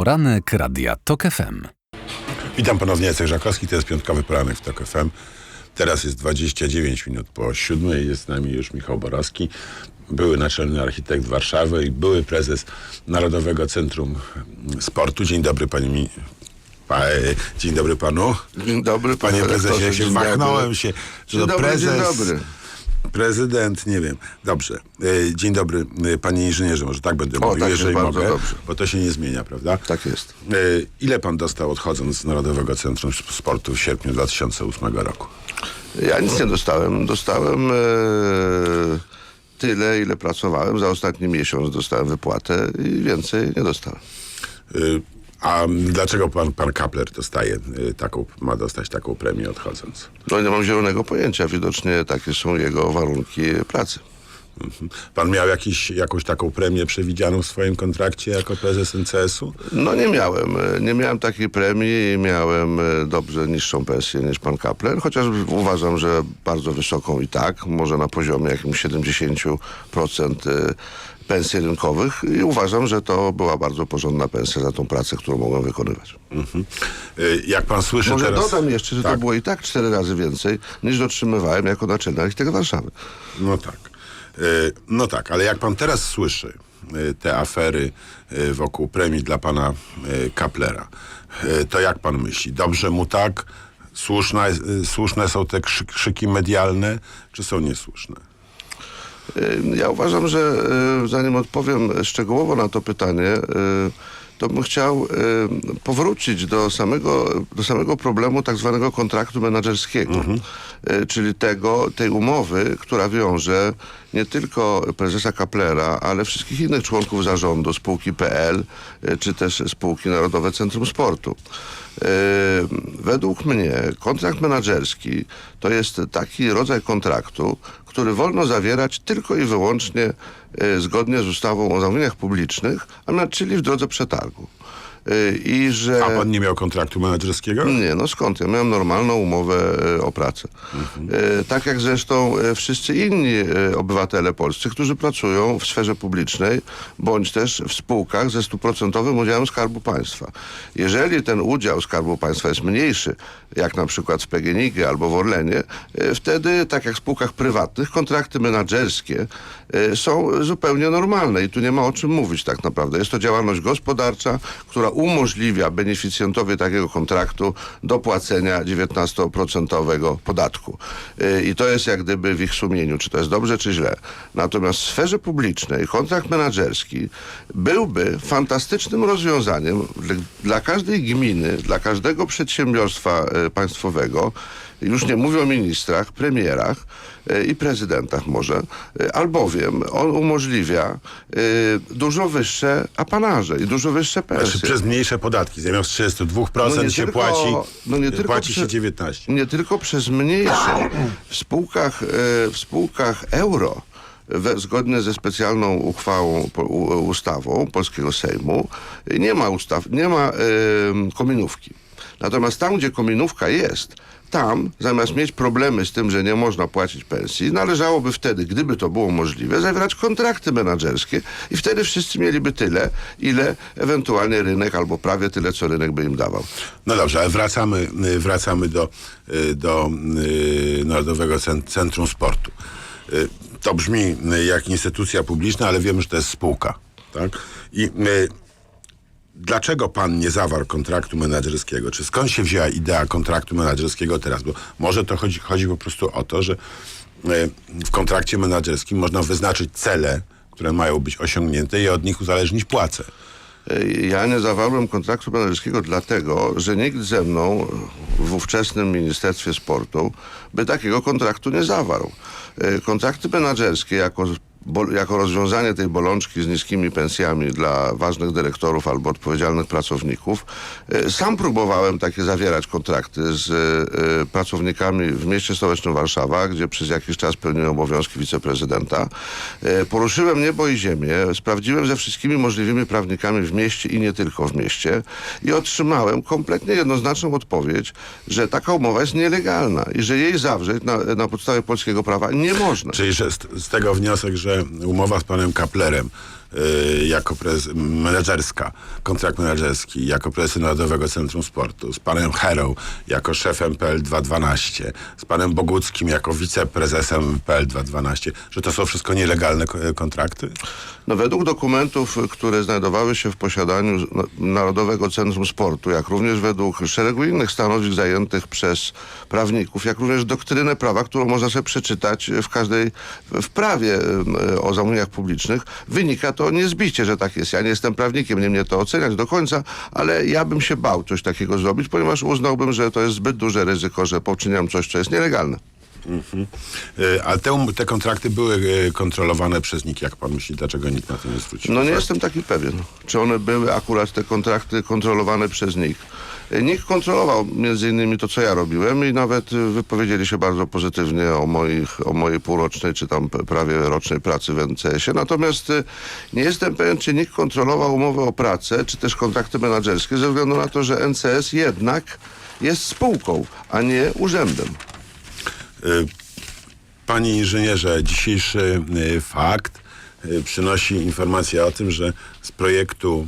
Poranek Radia TOK FM. Witam ponownie, Jacek Żakowski, to jest piątkowy poranek w TOK FM. Teraz jest 29 minut po siódmej, jest z nami już Michał Borowski, były naczelny architekt Warszawy i były prezes Narodowego Centrum Sportu. Dzień dobry panie mi... Pa, e, dzień dobry panu. Dzień dobry, Panie panie prezesie, rektorze, się machnąłem się, że Dzień to dobry, prezes... dzień dobry. Prezydent, nie wiem. Dobrze. E, Dzień dobry, e, panie inżynierze, może tak będę O, mówił, tak jeżeli mogę, dobrze. bo to się nie zmienia, prawda? Tak jest. E, Ile pan dostał odchodząc z Narodowego Centrum Sportu w sierpniu 2008 roku? Ja nic nie dostałem. Dostałem tyle, ile pracowałem. Za ostatni miesiąc dostałem wypłatę i więcej nie dostałem. A dlaczego pan, pan Kapler dostaje y, taką, ma dostać taką premię odchodząc? No nie mam zielonego pojęcia. Widocznie takie są jego warunki pracy. Mhm. Pan miał jakiś, jakąś taką premię przewidzianą w swoim kontrakcie jako prezes NCS-u? No nie miałem. e, Nie miałem takiej premii i miałem e, dobrze niższą pensję niż pan Kapler, chociaż uważam, że bardzo wysoką i tak, może na poziomie jakimś 70% e, pensji rynkowych i uważam, że to była bardzo porządna pensja za tą pracę, którą mogłem wykonywać. Mhm. Jak pan słyszy Może teraz... dodam jeszcze, że Tak. to było i tak cztery razy więcej niż dotrzymywałem jako naczelny architekt Warszawy. No tak. Y, No tak, ale jak pan teraz słyszy y, te afery y, wokół premii dla pana Kaplera, to jak pan myśli? Dobrze mu tak? Słuszna, y, słuszne są te krzy- krzyki medialne, czy są niesłuszne? Ja uważam, że zanim odpowiem szczegółowo na to pytanie, to bym chciał y, powrócić do samego, do samego problemu tak zwanego kontraktu menedżerskiego, Y, czyli tego, tej umowy, która wiąże nie tylko prezesa Kaplera, ale wszystkich innych członków zarządu spółki PL, y, czy też spółki Narodowe Centrum Sportu. Według mnie kontrakt menedżerski to jest taki rodzaj kontraktu, który wolno zawierać tylko i wyłącznie yy, zgodnie z ustawą o zamówieniach publicznych, a czyli w drodze przetargu. Yy, I że... A pan nie miał kontraktu menedżerskiego? Nie, no skąd? Ja miałem normalną umowę e, o pracę. E, tak jak zresztą wszyscy inni obywatele polscy, którzy pracują w sferze publicznej, bądź też w spółkach ze stuprocentowym udziałem Skarbu Państwa. Jeżeli ten udział Skarbu Państwa jest mniejszy, jak na przykład w PGNiG albo w Orlenie, wtedy, tak jak w spółkach prywatnych, kontrakty menedżerskie są zupełnie normalne i tu nie ma o czym mówić tak naprawdę. Jest to działalność gospodarcza, która umożliwia beneficjentowi takiego kontraktu do płacenia 19% podatku. Y, I to jest jak gdyby w ich sumieniu, czy to jest dobrze, czy źle. Natomiast w sferze publicznej kontrakt menedżerski byłby fantastycznym rozwiązaniem dla, dla każdej gminy, dla każdego przedsiębiorstwa y, państwowego, już nie mówię o ministrach, premierach y, i prezydentach może, y, albowiem on umożliwia y, dużo wyższe apanaże i dużo wyższe pensje. Znaczy przez mniejsze podatki. Zamiast 32% No się tylko- płaci, no nie tylko płaci się przy- 19. Nie tylko przez mniejsze. W spółkach, e, w spółkach euro we, zgodnie ze specjalną uchwałą, po, u, ustawą Polskiego Sejmu nie ma ustaw, nie ma e, kominówki. Natomiast tam, gdzie kominówka jest, tam, zamiast mieć problemy z tym, że nie można płacić pensji, należałoby wtedy, gdyby to było możliwe, zawierać kontrakty menedżerskie i wtedy wszyscy mieliby tyle, ile ewentualnie rynek, albo prawie tyle, co rynek by im dawał. No dobrze, ale wracamy, y, wracamy do, y, do y, Narodowego Cen- Centrum Sportu. To brzmi jak instytucja publiczna, ale wiemy, że to jest spółka. Tak? I dlaczego pan nie zawarł kontraktu menedżerskiego? Czy skąd się wzięła idea kontraktu menedżerskiego teraz? Bo może to chodzi, chodzi po prostu o to, że y, w kontrakcie menedżerskim można wyznaczyć cele, które mają być osiągnięte i od nich uzależnić płacę. Ja nie zawarłem kontraktu menedżerskiego dlatego, że nikt ze mną w ówczesnym Ministerstwie Sportu by takiego kontraktu nie zawarł. E, Kontrakty menedżerskie jako, bo, jako rozwiązanie tej bolączki z niskimi pensjami dla ważnych dyrektorów albo odpowiedzialnych pracowników, e, sam próbowałem takie zawierać kontrakty z e, pracownikami w mieście stołecznym Warszawa, gdzie przez jakiś czas pełniłem obowiązki wiceprezydenta. E, Poruszyłem niebo i ziemię, sprawdziłem ze wszystkimi możliwymi prawnikami w mieście i nie tylko w mieście i otrzymałem kompletnie jednoznaczną odpowiedź, że taka umowa jest nielegalna i że jej zawrzeć na, na podstawie polskiego prawa nie można. Czyli że z, z tego wniosek, że umowa z panem Kaplerem jako prez, menedżerska, kontrakt menedżerski, jako prezes Narodowego Centrum Sportu, z panem Herą jako szefem PL 212, z panem Boguckim jako wiceprezesem PL 212, że to są wszystko nielegalne ko- kontrakty? No, według dokumentów, które znajdowały się w posiadaniu Narodowego Centrum Sportu, jak również według szeregu innych stanowisk zajętych przez prawników, jak również doktrynę prawa, którą można sobie przeczytać w każdej, w prawie o zamówieniach publicznych, wynika to niezbicie, że tak jest. Ja nie jestem prawnikiem, nie mnie to oceniać do końca, ale ja bym się bał coś takiego zrobić, ponieważ uznałbym, że to jest zbyt duże ryzyko, że poczyniam coś, co jest nielegalne. Y, A te, um- te kontrakty były y, kontrolowane przez NIK. Jak pan myśli, dlaczego nikt na to nie zwrócił? No nie uwagi? jestem taki pewien, czy one były akurat te kontrakty kontrolowane przez NIK. NIK kontrolował między innymi to, co ja robiłem i nawet wypowiedzieli się bardzo pozytywnie o, moich, o mojej półrocznej czy tam prawie rocznej pracy w NCS-ie. Natomiast y, nie jestem pewien, czy NIK kontrolował umowę o pracę, czy też kontrakty menedżerskie, ze względu na to, że NCS jednak jest spółką, a nie urzędem. Y, Panie inżynierze, dzisiejszy y, fakt przynosi informację o tym, że z projektu,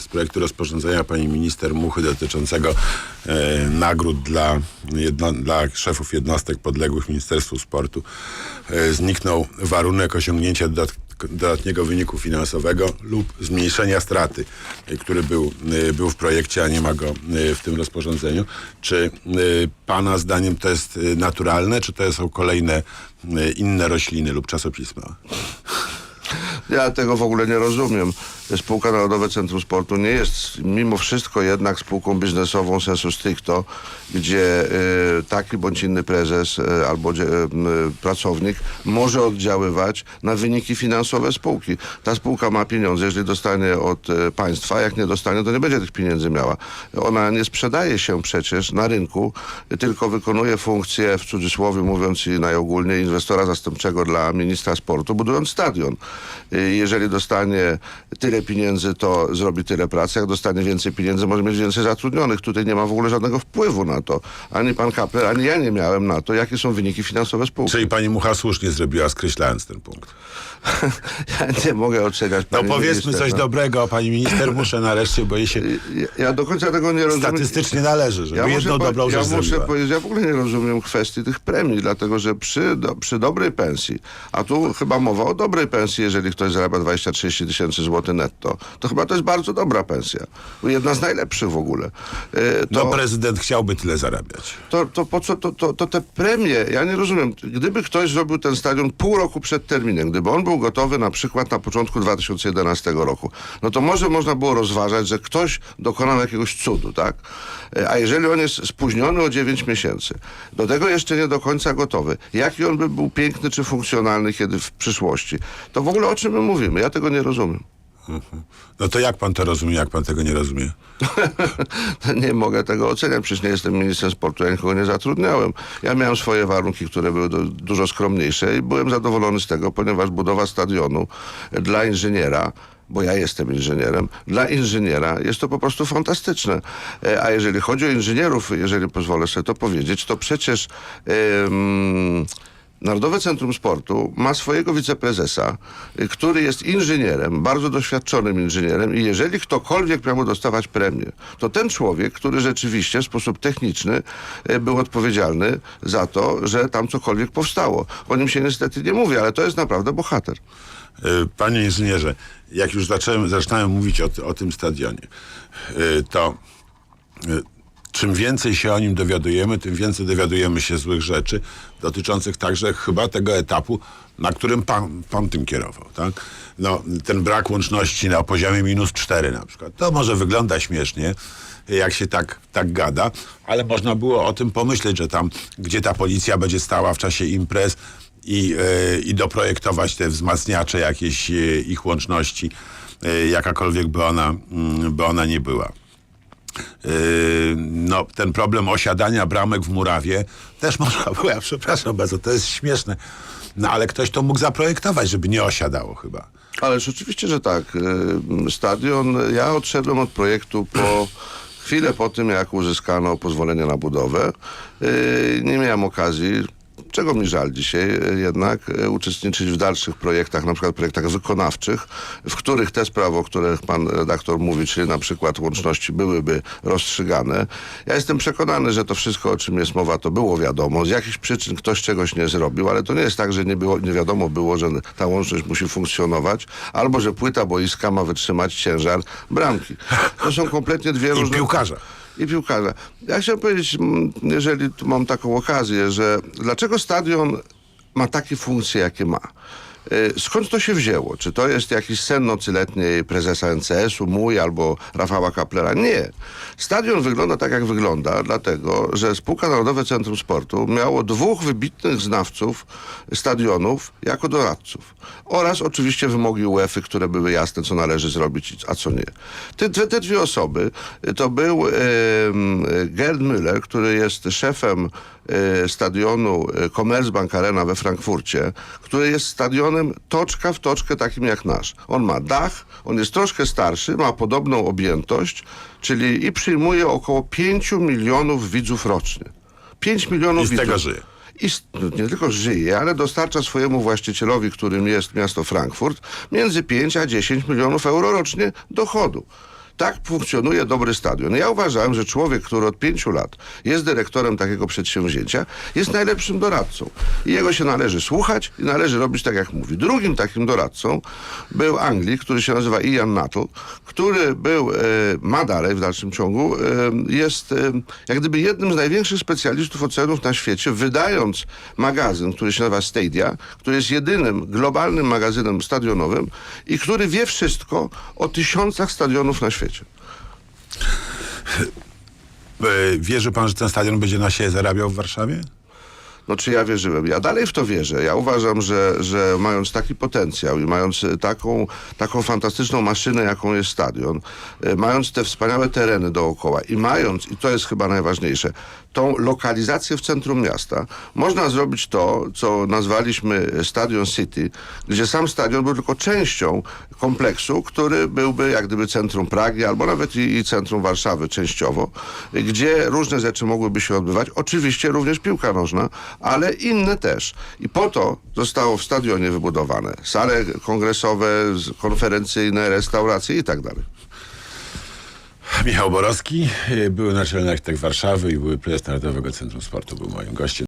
z projektu rozporządzenia pani minister Muchy dotyczącego y, nagród dla, jedno, dla szefów jednostek podległych Ministerstwu Sportu y, zniknął warunek osiągnięcia dodat, dodatniego wyniku finansowego lub zmniejszenia straty, y, który był, y, był w projekcie, a nie ma go y, w tym rozporządzeniu. Czy y, Pana zdaniem to jest y, naturalne, czy to są kolejne y, inne rośliny lub czasopisma? Ja tego w ogóle nie rozumiem. Spółka Narodowe Centrum Sportu nie jest mimo wszystko jednak spółką biznesową sensu stricto, gdzie y, taki bądź inny prezes y, albo dzie- y, pracownik może oddziaływać na wyniki finansowe spółki. Ta spółka ma pieniądze, jeżeli dostanie od y, państwa, jak nie dostanie, to nie będzie tych pieniędzy miała. Ona nie sprzedaje się przecież na rynku, y, tylko wykonuje funkcję, w cudzysłowie mówiąc i najogólniej, inwestora zastępczego dla ministra sportu, budując stadion. Y, Jeżeli dostanie tyle pieniędzy, to zrobi tyle pracy. Jak dostanie więcej pieniędzy, może mieć więcej zatrudnionych. Tutaj nie ma w ogóle żadnego wpływu na to. Ani pan Kapler, ani ja nie miałem na to, jakie są wyniki finansowe spółki. Czyli pani Mucha słusznie zrobiła, skreślając ten punkt. Ja nie mogę oceniać No powiedzmy minister, coś no. dobrego, pani minister, muszę nareszcie, bo jej się Ja, ja do końca tego nie rozumiem. statystycznie należy, żeby jedną po- dobrą ja rzecz muszę zrobiła. powiedzieć, ja w ogóle nie rozumiem kwestii tych premii, dlatego że przy, do, przy dobrej pensji, a tu chyba mowa o dobrej pensji, jeżeli ktoś zarabia 20-30 tysięcy złotych netto, to chyba to jest bardzo dobra pensja. Jedna z najlepszych w ogóle. No To, prezydent chciałby tyle zarabiać. to, to po co to, to, to te premie? Ja nie rozumiem. Gdyby ktoś zrobił ten stadion pół roku przed terminem, gdyby on był gotowy na przykład na początku 2011 roku, no to może można było rozważać, że ktoś dokonał jakiegoś cudu, tak? E, A jeżeli on jest spóźniony o 9 miesięcy, do tego jeszcze nie do końca gotowy, jaki on by był piękny czy funkcjonalny kiedy w przyszłości, to w ogóle o czym my mówimy? Ja tego nie rozumiem. No to jak pan to rozumie, jak pan tego nie rozumie? nie mogę tego oceniać, przecież nie jestem ministrem sportu, ja nikogo nie zatrudniałem. Ja miałem swoje warunki, które były do, dużo skromniejsze i byłem zadowolony z tego, ponieważ budowa stadionu dla inżyniera bo ja jestem inżynierem, dla inżyniera jest to po prostu fantastyczne. E, A jeżeli chodzi o inżynierów, jeżeli pozwolę sobie to powiedzieć, to przecież em, Narodowe Centrum Sportu ma swojego wiceprezesa, który jest inżynierem, bardzo doświadczonym inżynierem i jeżeli ktokolwiek miał dostawać premię, to ten człowiek, który rzeczywiście w sposób techniczny y, był odpowiedzialny za to, że tam cokolwiek powstało. O nim się niestety nie mówi, ale to jest naprawdę bohater. Y, Panie inżynierze, jak już zacząłem, zaczynałem mówić o, o tym stadionie, y, to czym więcej się o nim dowiadujemy, tym więcej dowiadujemy się złych rzeczy, dotyczących także chyba tego etapu, na którym pan, pan tym kierował. Tak? No, ten brak łączności na poziomie minus 4 na przykład. To może wygląda śmiesznie, jak się tak, tak gada, ale można było o tym pomyśleć, że tam, gdzie ta policja będzie stała w czasie imprez, i, e, i doprojektować te wzmacniacze jakieś e, ich łączności, e, jakakolwiek by ona, mm, by ona nie była. E, No, ten problem osiadania bramek w murawie też można było, ja przepraszam bardzo, to jest śmieszne, no ale ktoś to mógł zaprojektować, żeby nie osiadało chyba. Ależ oczywiście, że tak. Y, Stadion, ja odszedłem od projektu po chwilę po tym, jak uzyskano pozwolenie na budowę. Y, Nie miałem okazji czego mi żal dzisiaj e, jednak, e, uczestniczyć w dalszych projektach, na przykład projektach wykonawczych, w których te sprawy, o których pan redaktor mówi, czyli na przykład łączności byłyby rozstrzygane. Ja jestem przekonany, że to wszystko, o czym jest mowa, to było wiadomo. Z jakichś przyczyn ktoś czegoś nie zrobił, ale to nie jest tak, że nie, było, nie wiadomo było, że ta łączność musi funkcjonować, albo że płyta boiska ma wytrzymać ciężar bramki. To są kompletnie dwie I różne... piłkarza. I piłkarza. Ja chciałem powiedzieć, jeżeli tu mam taką okazję, że dlaczego stadion ma takie funkcje, jakie ma? Y, Skąd to się wzięło? Czy to jest jakiś sen nocy letniej prezesa NCS-u, mój albo Rafała Kaplera? Nie. Stadion wygląda tak, jak wygląda, dlatego, że Spółka Narodowe Centrum Sportu miało dwóch wybitnych znawców stadionów jako doradców. Oraz oczywiście wymogi UEFA, które były jasne, co należy zrobić, a co nie. Te, te, te dwie osoby y, to był em, Gerd Müller, który jest szefem e, stadionu Commerzbank Arena we Frankfurcie, który jest stadionem toczka w toczkę takim jak nasz. On ma dach, on jest troszkę starszy, ma podobną objętość, czyli i przyjmuje około 5 milionów widzów rocznie. 5 milionów I z widzów. tego żyje. I no, nie tylko żyje, ale dostarcza swojemu właścicielowi, którym jest miasto Frankfurt, między 5 a 10 milionów euro rocznie dochodu. Tak funkcjonuje dobry stadion. Ja uważałem, że człowiek, który od pięciu lat jest dyrektorem takiego przedsięwzięcia, jest najlepszym doradcą. I jego się należy słuchać i należy robić tak, jak mówi. Drugim takim doradcą był Anglik, który się nazywa Ian Nuttall, który był, e, ma dalej w dalszym ciągu, e, jest e, jak gdyby jednym z największych specjalistów ocenów na świecie, wydając magazyn, który się nazywa Stadia, który jest jedynym globalnym magazynem stadionowym i który wie wszystko o tysiącach stadionów na świecie. E, Wierzy pan, że ten stadion będzie na siebie zarabiał w Warszawie? No czy ja wierzyłem? Ja dalej w to wierzę. Ja uważam, że, że mając taki potencjał i mając e, taką, taką fantastyczną maszynę, jaką jest stadion, e, mając te wspaniałe tereny dookoła i mając, i to jest chyba najważniejsze, tą lokalizację w centrum miasta, można zrobić to, co nazwaliśmy Stadion City, gdzie sam stadion był tylko częścią kompleksu, który byłby jak gdyby centrum Pragi, albo nawet i, i centrum Warszawy częściowo, gdzie różne rzeczy mogłyby się odbywać. Oczywiście również piłka nożna, ale inne też. I po to zostało w stadionie wybudowane sale kongresowe, konferencyjne, restauracje i tak dalej. Michał Borowski, e, były naczelny architekt Warszawy i były prezes Narodowego Centrum Sportu, był moim gościem.